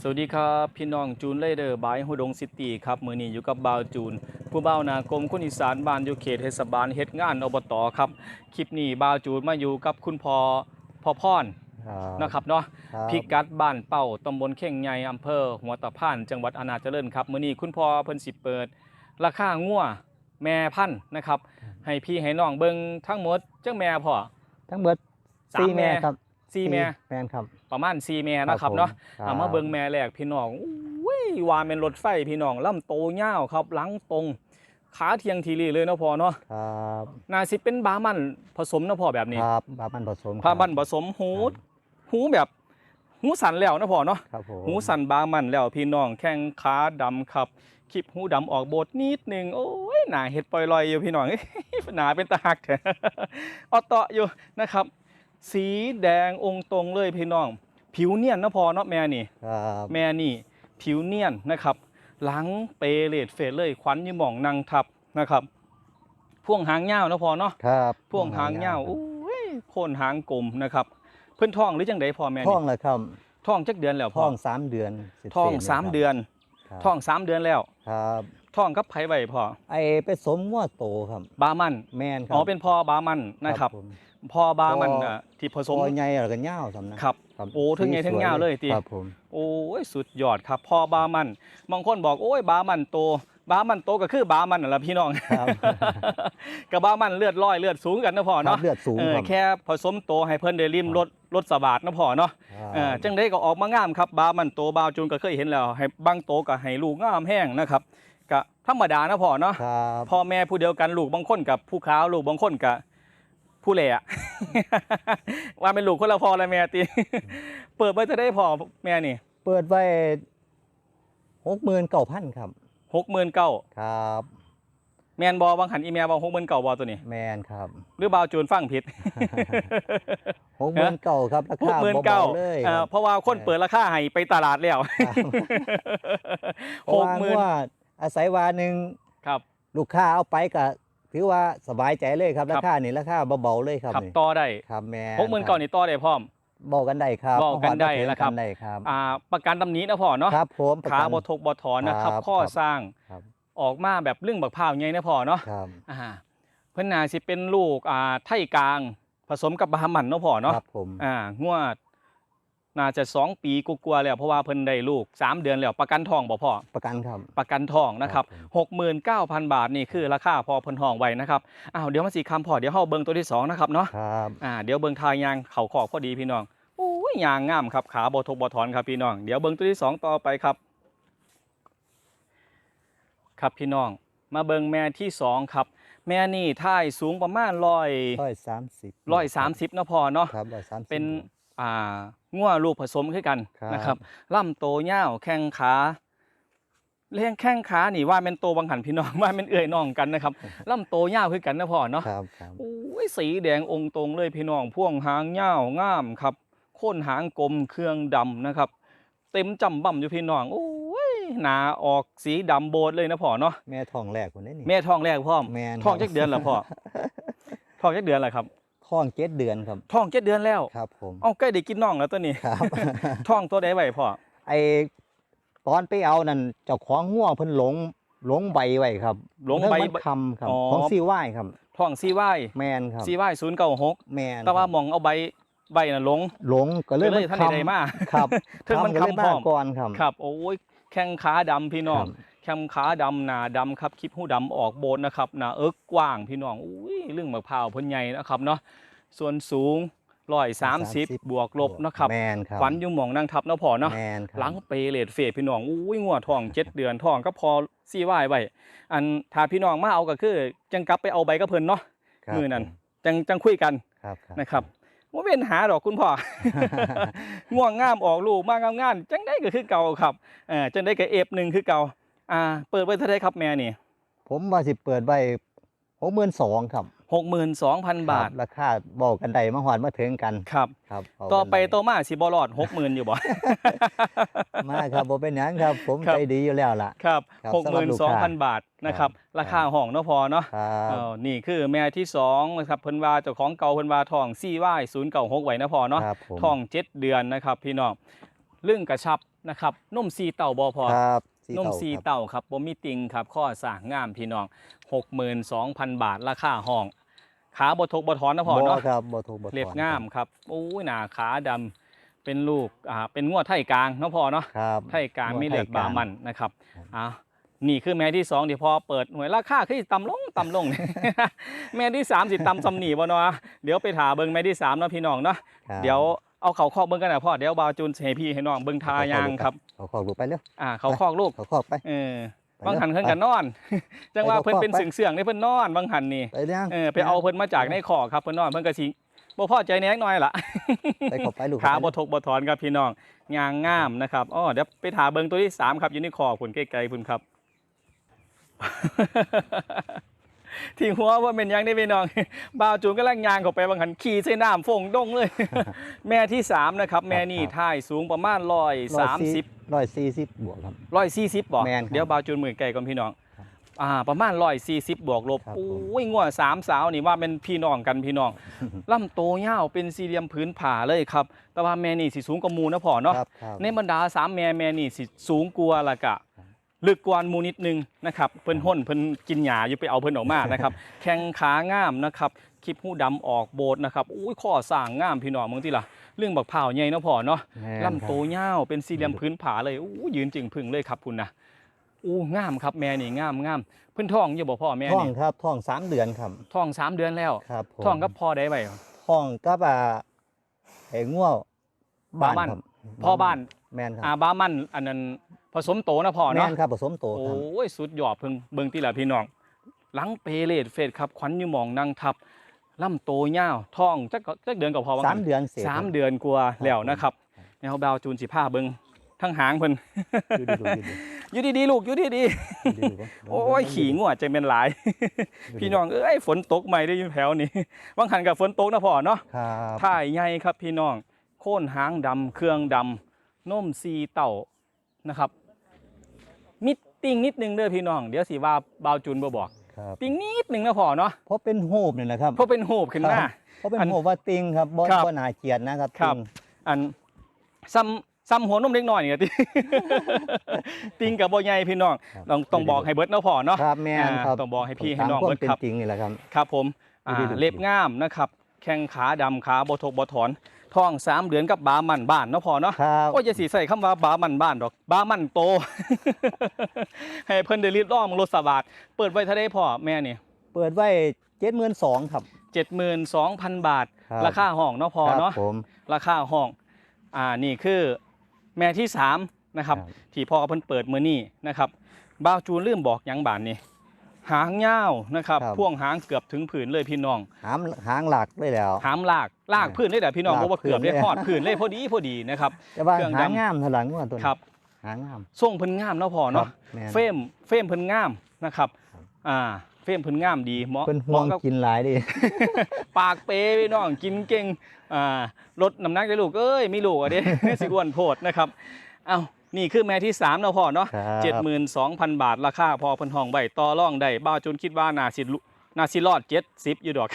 สวัสดีครับพี่น้องจูนเลเดอร์บายฮุดงซิตี้ครับมือนี้อยู่กับบ่าวจูน ผู้บ่าวนากรมคนอีสานบ้านอยู่เขตเทศบาลเฮ็ดงานอบตครับคลิปนี้บ่าวจูนมาอยู่กับคุณพ่อพ่อพรนะครับเนาะครับพิกัดบ้านเป้าตำบลเข่งใหญ่อำเภอ หัวตะพาน จังหวัดอนาจเจริญครับมื้อนี้คุณพ่อเพิ่นสิเปิด ราคางัวแม่พันธุ์นะครับให้พี่ให้น้องเบิ่งทั้งหมดจังแม่พ่อทั้งหมดสามสี่แม่แม่ครับ สี่แม่แม่นครับ ประมาณสี่แม่นะครับผมเนาะครับ เอามาเบิ่งแม่แรกพี่น้องอุ้ยว่าเป็นรถไฟพี่น้องลำโตยาวครับหลังตรงขาเทียงทีรีเลยเนาะพ่อเนาะครับน่าสิเป็นบามันผสมเนาะพ่อแบบนี้ครับบามันผสมพาบันผสมหูหูแบบหูสันแล้วเนาะพ่อเนาะ ครับผมหูสันบามันแล้วพี่น้องแข้งขาดำครับคลิปหูดำออกโบดนิดหนึงโอ้ยหนาเห็ดปล่อยลอยอยู่พี่น้อง หนาเป็นตาหักแท้เอาเตาะอยู่นะครับ สีแดงองค์ตรงเลยพี่น้อง ผิวเนียนเนาะพอเนาะแม่นี่ ครับแม่นี่ผิวเนียนนะครับ หลังเปเลดเฟดเลยขวัญอยี่หมองนางทับนะครับพ่วงหางเงาวนาะพอเนาะครับพ่วงหางเงาวอุ้ยโคนหางกลมนะครับ เพื่อนท้องหรือจังไดพอแม่ท้อนี่งเลยครับท้องจักเดือนแล้วพท้อองสามเดือนสิบท้องสี่สามครับเดือนครับท้องสามเดือนแล้วครับท้องกับไผไว้พอไอไปสมงัวโตครับ บามันแม่นครัอ๋อเป็นพอบามันนะครับ ผม พอบามันพออะที่ผสมพอใหญ่แล้วก็ยาวสำนะครับครับโอ้ทั้งใหญ่ทั้งยาวเลยติครับผมโอ้ยสุดยอดครับพ่อบามันบางคนบอกโอ้ยบามันโตบามันโตก็คือบามันนั่นแหละพี่น้องครับกับบามันเลือดร้อยเลือดสูงกันนะพ่อครัเนาะบเลือดสูงเออครับแค่ผสมโตให้เพิ่นได้ริมครับรถรถสบาดนะพ่อเนาะครับเออจังได้ก็ออกมางามครับบามันโตบาวจูนก็เคยเห็นแล้ว ให้บางโตก็ให้ลูกงามแห้งนะครับก็ธรรมดานะพ่อเนาะครับพ่อแม่ผู้เดียวกันลูกบางคนกับผู้ขาวลูกบางคนกับ ผู้เหล่อะว่าเป็นลูกคนละพ่อละแม่ตีเปิดไว้จะได้พ่อแม่นี่เปิดไว้หกหมื่นเก้าพันครับหกหมื่นเก้าครับ แมนบอบางหันอีเมลบอหกหมื่นเก้าบอตัวนี้ แมนครับ หรือบาวจูนฟังผิดหกหมื่นเก้าครับราหกคาหมื่นเก้าเบาๆเลยครับเพราะว่าคนเปิดราคาให้ไปตลาดแล้วเพราะหกว่าหมื่นว่าอาศัยวาหนึ่งครับ ลูกค้าเอาไปก็ ถือว่าสบายใจเลยครับครัราบคานี่ราคาเบาๆเลยครับขับนี่ต่อได้ครับแม่หกหมื่นเก้านี่ต่อได้พร้อม บอกกันได้ครับบอกกันได้เพาะว่าแล้วครับกันได้ครับอ่าประกันตำหนี้นะพ่อเนาะครับผมประขากัน บทกบถอนนะครับ ครับข้อครับสร้างครับ ออกมาแบบเรื่องบักพร้าวไงนะพ่อเนาะครับอ่าเพิ่นน่าสิเป็นลูกอ่าไทยกลาง ผสมกับบาหมันเนาะพ่อเนาะครับผม อ่างวด น่าจะสองปีกลัวาๆแล้วเพราะว่าเพิ่นได้ลูกสามเดือนแล้วประกันทองบ่พ่อ ประกันครับ ประกันทองนะครับครับหกหมื่นเก้าพันบาทนี่คือราคาพอเพิ่นทองไว้นะครับอ้าวเดี๋ยวมาสีคำพอเดี๋ยวเฮาเบิ่งตัวที่สองนะครับเนาะครับอ่าเดี๋ยวเบิ่งทายยางเข่าขอกพอดีพี่น้องโอ้ยยางงามครับขาบ่ทกบ่ถอนครับพี่น้องเดี๋ยวเบิ่งตัวที่สองต่อไปครับ ครับพี่น้อง มาเบิ่งแม่ที่สองครับ แม่นี่ท่ายสูงประมาณร้อยร้อยสามสิบร้อยสามสิบนาะพอเนาะครับร้อยสามสิบเป็นอ่า งัวลูกผสมคือกันครับนะครับล่ำโตยาวแข้งขาเลี้ยงแข้งขานี่ว่าเป็นโตบางหันพี่น้องว่าเป็นเอื่อยน้องกันนะครับล่ำโตยาวคือกันนะพ่อเนาะครับครับโอ้ยสีแดงองค์ตรงเลยพี่น้องพ่วงหางยาวงามครับโค่นหางกลมเครื่องดำนะครับ เต็มจำบ่ำอยู่พี่น้องโอ้ยหนาออกสีดำโบดเลยนะพ่อเนาะแม่ทองแรกคนนี้นี่แม่ท้องแรกพ่อมแม่นท้องครับจักเดือนละพ่อท้องจักเดือนละครับ ท้องเจ็ดเดือนครับท้องเจ็ดเดือนแล้ว ครับผมเอาใกล้ได้กินน้องแล้วตัวนี้ครับ ท้องตัวใดไว้พ่อไอตอนไปเอานั่นเจ้าของง่วเพิ่นหลงหลงใบไว้ครับหลงใบเรื่องมันคำครับอ๋อของซีว่ายครับท้องซีไว้แมนครับซีไว้ศูนย์เก้าหกแมนแต่ว่าครับหมองเอาใบใบน่ะหลงหลงก็เลยก็เลยมันท่านคใดๆมาำครับถึงมันก็เลยคำพร้มาอมก่อนครับครับ โอ้ยแข้งขาดำพี่น้องครับ แข้งขาดำหนาดำครับคลิปหูดำออกโบนนะครับหนาเอิกกว้างพี่น้องอุ้ยเรื่องมะพร้าวเพ่นใหญ่นะครับเนาะส่วนสูงร้อยสามสิบบวกลบนะครับแมนครับขวัญอยุ่หมองนั่งทับเนาะพอเนาะแมนครับหลังเปเลดเฟดพี่น้องอุ้ยงัวทองเจ็ดเดือนทองก็พอซีไว้ไว้อันถ้าพี่น้องมาเอาก็คือ จังกลับไปเอาใบกับเพิ่นเนาะครับมือนั่นจังจังคุยกันครับครับนะครับว่าเป็นหาดอกคุณพ่อง่วงงามออกลูกมากงามงานจังได้ก็คือเก่าครับเออจังได้ก็เอฟหนึ่งคือเก่า อ่า เปิดไว้เท่าไหรครับแม่นี่ผมว่าสิเปิดไว้หกหมื่นสองครับหกหมื่นสองพันบาท ครับราคาบอกกันได้มาหอดมาถึงกันครับ ครับเาต่อกันไปด้ต่อมาสิบอลอดหกหมื่นอยู่บ่ มาครับผมเป็นหยังครับ ผมครับ ใจดีอยู่แล้วล่ะ ครับครับหกหมื่นสำหรับลูกสองพัค้านบาทนะครับ ครับ ราคาห้องเนาะพอเนาะครับเออนี่คือแม่ที่สองนะครับเพิ่นว่าเจ้าของเก่าเพิ่นว่าทองซี่ว่ายศูนย์เก่าหกไว้นะพอเนาะครับผมท้องเจ็ดเดือนนะครับ พี่น้องเรื่องกระชับนะครับนมซีเต่าบ่พอ ครับสี นมเต่าซีครับเต่าครับบ่มีติงครับข้อสร้างงามพี่น้อง62,000 บาทราคาห้อง ขาบ่ทกบ่ถอนนะพ่อเนาะบ่ครับบ่ถูกบ่ถอนเรียบงามครับโอ้ยหน้าขาดำเป็นลูกอ่าเป็นงวดไทยกลางเนาะพ่อเนาะครับไทยกลางมีเหลือกบามันนะครับครับอะนี่คือแม่ที่สองที่พอเปิดหน่วยราคาคือสิต่ำลงต่ำลง แม่ที่สามสิต่ำซำหนีบ่เนาะเดี๋ยวไปถาเบิ่งแม่ที่สามเนาะพี่น้องเนาะครับเดี๋ยว เอาเขาคอกเบิ่งกันนะพ่อเดี๋ยวบาวจูนให้พี่ให้น้องเบิ่งทายางครับเขาคอกลูกไปเร็วอ่าเขาคอกลูกเขาคอกไปเออไปบางหันเร็วเพิ่นไปกันนอน จังว่าเพิ่นเป็นไปเสื่องๆนี่เพิ่นนอนบางหันนี่ไปเรื่องเออไปเอาเพิ่นมาจากในคอกครับเพิ่นนอนเพิ่นก็สิบ่พอใจแหน่น้อยล่ะไปเข้าไปลูกขาไปบ่ทกบ่ถอนครับพี่น้องยางงามนะครับอ๋อเดี๋ยวไปถาเบิ่งตัวที่สามครับอยู่ในคอกพุ่นใกล้ๆพุ่นครับ ที่หัวว่าเป็นหยังได้พี่น้องบ่าวจูนกำลังยางเข้าไปบางหันขี่ใส่น้ำฟงดงเลย แม่ที่สามนะครับแม่นี่ท่ายสูงประมาณร้อยสามสิบร้อยสี่สิบบวกครับร้อยสี่สิบบอกแม่นครับ เดี๋ยวบาวจูนหมื่นไก่ก่อนพี่น้องครับอ่าประมาณร้อยสี่สิบบวกลบครับโอผม้ยงัวสามสาวนี่ว่าเป็นพี่น้องกันพี่น้องลำโตยาวเป็นสี่เหลี่ยมพื้นผาเลยครับแต่ว่าแม่นี่สิสูงกว่าหมูนะพ่อเนาะ ครับครับในบรรดาสามแม่แม่นี่สิสูงกว่าละกะ ลึกกว่าหมูนิดนึงนะครับเพิ่นห่นเพิ่นกินหญ้าอยู่ไปเอาเพิ่นออกมานะครับแข้งขางามนะครับคลิปหูดำออกโบดนะครับอุ้ยข้อสร้างงามพี่น้องมึงที่ล่ะเรื่องบักเผาวใหญ่เนาะพ่อเนาะแม่นลำโตยาวเป็นสี่เหลี่ยมพื้นผาเลยอู้ยืนจึงพึ่งเลยครับคุณนะอู้งามครับแม่นี่งามงามเพิ่นท้องอยู่บ่พ่อแม่ท้องนี่ครับท้องสามเดือนครับท้องสามเดือนแล้วครับผมท้องกับพ่อได้ไว้ท้องกับอ่าไอ้ง่วบ้าบ้านครับพ่อบ้าน แม่นคอารับบ้ามันอันนั้นผสมโตนะพ่อแม่เนาะนครับผสมโตโอครับ้ยสุดยอดเพิ่งเบิ่งที่ละพี่น้อง หลังเปเลดเฟดครับขวัญอยู่หมองนางทับลำโตยาวท้องจักจักเดือนก็พอว่าสามเดือนเสร็จ สามเดือนกว่าแล้วนะครับครับแนวบาวจูนสิผ้าเบิ่งทั้งหางเพิ่นดูดิดูดิดูดิอยู่ดีๆลูกอยู่ดีดูดิดูดิๆโอ้ยขี่งัวใจเป็นหลายดูดิพี่น้องเอ้ยฝนตกใหม่ได้ยินแถวนี้บางหันกับฝนตกนะพ่อเนาะ ครับท่ายใหญ่ครับพี่น้อง โค่นหางดำเครื่องดำ นมซีเต่านะครับ มิดติ่งนิดนึงเด้อพี่น้อง เดี๋ยวสิว่าบาวจุนบ่บอก ครับติ่งนิดนึงนะพ่อเนาะเพราะเป็นโฮบนี่แหละครับเพราะเป็นโหบขึ้นมาครับเพราะเป็นอันโฮบว่าติงครับบ่ครับ บ่น่าเกลียดนะครับครับ ติงอันซ้ำซ้ำหัวนมเล็กน้อยนี่ติ ติ่งกับบ่ใหญ่พี่น้องครับต้องต้องบอกให้เบิดเนาะพ่อเนาะครับแม่นอ่าครับต้องบอกให้พี่ให้น้องตามควาเบิมดเป็นครับ จริงนี่แหละครับ ครับผมอ่าดูดิดูดิเล็บงามนะครับ แข้งขาดำขาบ่ทกบ่ถอน ท้องสามเดือนกับบามันบ้านเนาะพ่อเนาะครับ โอ้ยอย่าสีใส่คำว่าบามันบ้านดอกบามันโต ให้เพิ่นได้รีบร้องรถสบาดเปิดไว้เท่าได้พ่อแม่นี่เปิดไว้72,000ครับ72,000บาทครับราคาห้องเนาะพอครับเนาะผม ราคาห้อง อ่า นี่คือแม่ที่3นะครับ ครับ ที่พ่อเพิ่นเปิดมื้อนี้นะครับ บ่าวจูนลืมบอกหยังบานนี่ หางยาวนะครับครับ พ่วงหางเกือบถึงผืนเลยพี่น้อง หามหางหลักเลยแล้ว หามลากลากพื้นเลยแต่พี่น้องลากบอกว่าเกือบได้พื้นเลยฮอดพื้นเลยพอดีพอดีนะครับ แต่ว่าเครื่องหางดำงามเท่าหลังว่าตัวนี้ครับหางามทรงเพิ่นงามเนาะพอเนาะครับแม่น เฟรมเฟรมเพิ่นงามนะครับอ่าเฟรมเพิ่นงามดีเหมาะเพิ่นห่วงเหมาะกับ กินหลายดิ ปากเปพี่น้องกินเก่งอ่าลดน้ำหนักได้ลูกเอ้ยมีลูกอะเด้ สิอ้วนโพดนะครับ เอ้า นี่คือแม่ที่3เนาะพ่อเนาะครับเจ็ดหมื่นสองพันบาทราคาพอเพิ่นห้องใบต่อรองได้บ้าวจนคิดว่าน่าสิลุน่าสิรอดเจ็ดสิบอยู่ดอก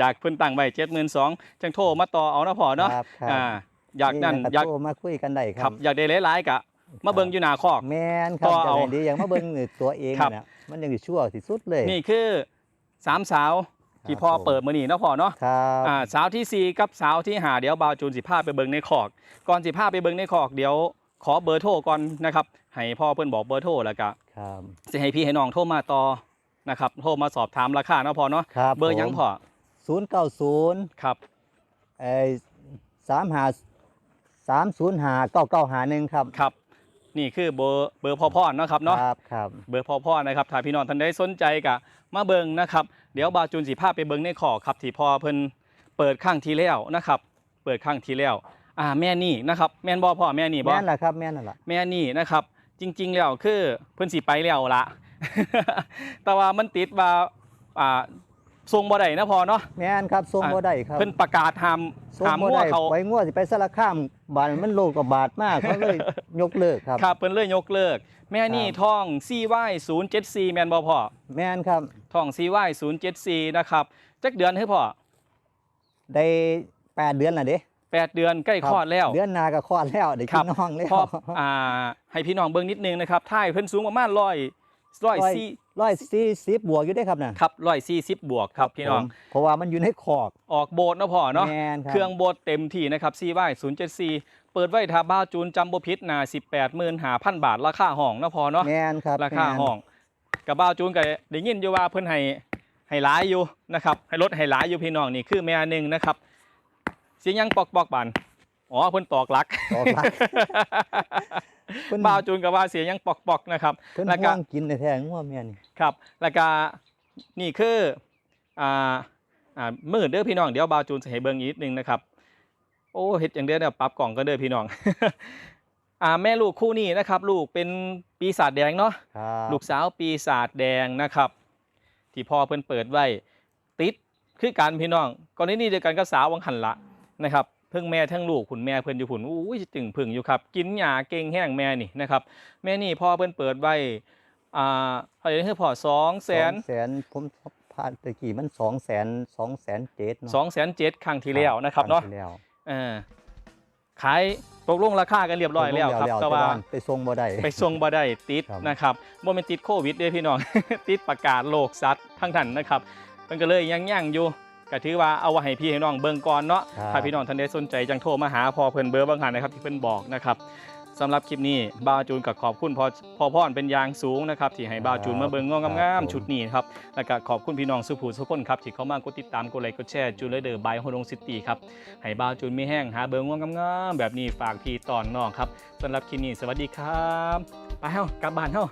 จากเพิ่นตั้งไว้เจ็ดหมื่นสองจังโทรมาต่อเอาเนาะพ่อเนาะครับครับอ่าอยากนั่นครับอยากโทรมาคุยกันได้คครัรับอยากได้หลายๆกะมาเบิ่งอยู่หน้าคอก แม่นครับต่อจะเอาได้ดีอย่างมาเบิ่งตัวเองครับเนี่ยมันยังสิชั่วที่สุดเลย นี่คือสามสาวที่ครับพ่อผม เปิดมือนี่เนาะพ่อเนาะ ครับอ่าสาวที่สี่กับสาวที่หาเดี๋ยวบาวจูนสิพาไปเบิ่งในคอก ก่อนสิพาไปเบิ่งในคอกเดี๋ยว ขอเบอร์โทรก่อนนะครับให้พ่อเพิ่นบอกเบอร์โทรแล้วก็ครับสิให้พี่ให้น้องโทรมาต่อนะครับโทรมาสอบถามราคาเนาะพ่อเนาะครับเบอร์หยังพ่อศูนย์เก้าศูนย์ครับไอ้สามหาสามศูนย์หาเก้าเก้าหาหนึ่งครับครับ นี่คือเบอร์เบอร์พ่อพ่อเนาะครับเนาะ ครับครับเบอร์พ่อพ่อนะครับถ้าพี่น้องท่านใดสนใจกะมาเบิ่งนะครับ เดี๋ยวบาวจูนสิพาไปเบิ่งในคอกครับที่พ่อเพิ่นเปิดข้างที่แล้วนะครับ เปิดข้างที่แล้ว อ่าแม่นี่นะครับแม่นบ่พ่อแม่นี่บ่แม่นแหละครับแม่นนั่นแหละแม่นี่นะครับ จริง ๆ แล้วคือเพิ่นสิไปแล้วละแต่ว่ามันติดว่าอ่าทรงบ่ได้นะพอเนาะแม่นครับส่งอะบ่ได้ครับเพิ่นประกาศห้ามส่งห้ามบ่มั่วได้เขาไว้งัวสิไปสารคามบาดมันโลกกับบาดมากเขาเลยยกเลิกครับครับเพิ่นเลยยกเลิก แม่นี่ครับท่อง CY 074 แม่นบ่พ่อแม่นครับท่อง CY 074 นะครับจักเดือนให้พ่อได้แปดเดือนและเด้ แปดเดือนใกล้คลอดแล้ว เดือนหนาก็คลอดแล้วได้ครักิบนน้องแล้วพออ่าให้พี่น้องเบิ่งนิดนึงนะครับท่ายเพิ่นสูงประมาณร้อยร้อยสี่ร้อยสี่สิบบวกอยู่ได้ครับน่ะครับร้อยสี่สิบบวกครับพี่น้องผมเพราะว่ามันอยู่ในคอกออกโบสถ์เนาะพ่อเนาะแมนครับเครื่องโบสถ์เต็มที่นะครับ CY 074เปิดไว้ถ้าบ้าวจูนจำบ่ผิดนา18 5 0 0 0บาทราคาห้องเนาะพอเนาะแมนครับราคาแม่นห้องกับบ้าวจูนก็ได้ยินอยู่ว่าเพิ่นให้ให้หลายอยู่นะครับให้ลดให้หลายอยู่พี่น้องนี่คือแม่หนึงนะครับเสียงยังปอกปอกบานอ๋อเพิ่นตอกหลักตอกหลัก เพิ่นบ้าวจูนก็ว่าเสียงยังปอกปอกนะครับ เพิ่นแล้วก็ ห่วงกินแท้ๆงัวแม่นี่ครับ แล้วก็นี่คืออ่าอ่ามืดเด้อพี่น้องเดี๋ยวบาวจูนจะให้เบิ่งอีกนิดนึงนะครับ โอ้เฮ็ดอย่างเดียวเนี่ยปรับกล่องก็เด้อพี่น้อง อ่าแม่ลูกคู่นี้นะครับ ลูกเป็นปีศาจแดงเนาะ ครับลูกสาวปีศาจแดงนะครับ ที่พ่อเพิ่นเปิดไว้ติดคือการพี่น้องกรณีเดียวกันกับสาววังหันละ นะครับเพิ่งแม่ทั้งลูกคุณแม่เพิ่นอยู่ผุนอู้ยตึงผึ่งอยู่ครับกินหญ้าเก่งแห้งแม่นี่นะครับแม่นี่พ่อเพิ่นเปิดไว้อ่าเท่าไหร่คือพ่อสองแสนสองแสนผมผ่านตะกี้มันสองแสนสองแสนเจ็ดเนาะสองแสนเจ็ดครั้งที่แล้วนะครับเนาะงที่แล้วเออขายตกลงราคากันเรียบร้อยแล้วครับตกงแต่ว่าไปส่งบ่ได้ไปส่งบ่ได้ติดครับนะครับบ่แม่นติดโควิดเด้พี่น้องติดประกาศโรคสัตว์ทั้งนั้นนะครับมันก็เลยยังยั่งๆอยู่ ก็ถือว่าเอาไว้ให้พี่ให้น้องเบิ่งก่อนเนาะครับ ถ้าพี่น้องท่านใดสนใจจังโทรมาหาพอเพิ่นเบอร์บางหันนะครับที่เพิ่นบอกนะครับสำหรับคลิปนี้บาวจูนกับขอบคุณพอพอพรเป็นอยางสูงนะครับที่ให้บาวจูนมาเบิ่งงอกงามๆชุดนี้ครับแล้วก็ขอบคุณพี่น้องสุภูสุคนครับที่เข้ามากดติดตามกดไลค์กดแชร์จูเลเดอร์บายโฮดงซิตี้ครับให้บาวจูนไม่แห้งหาเบิ่งงอกงามๆแบบนี้ฝากพี่ตอนน้องครับสำหรับคลิปนี้สวัสดีครับไปเฮากลับบ้านเฮา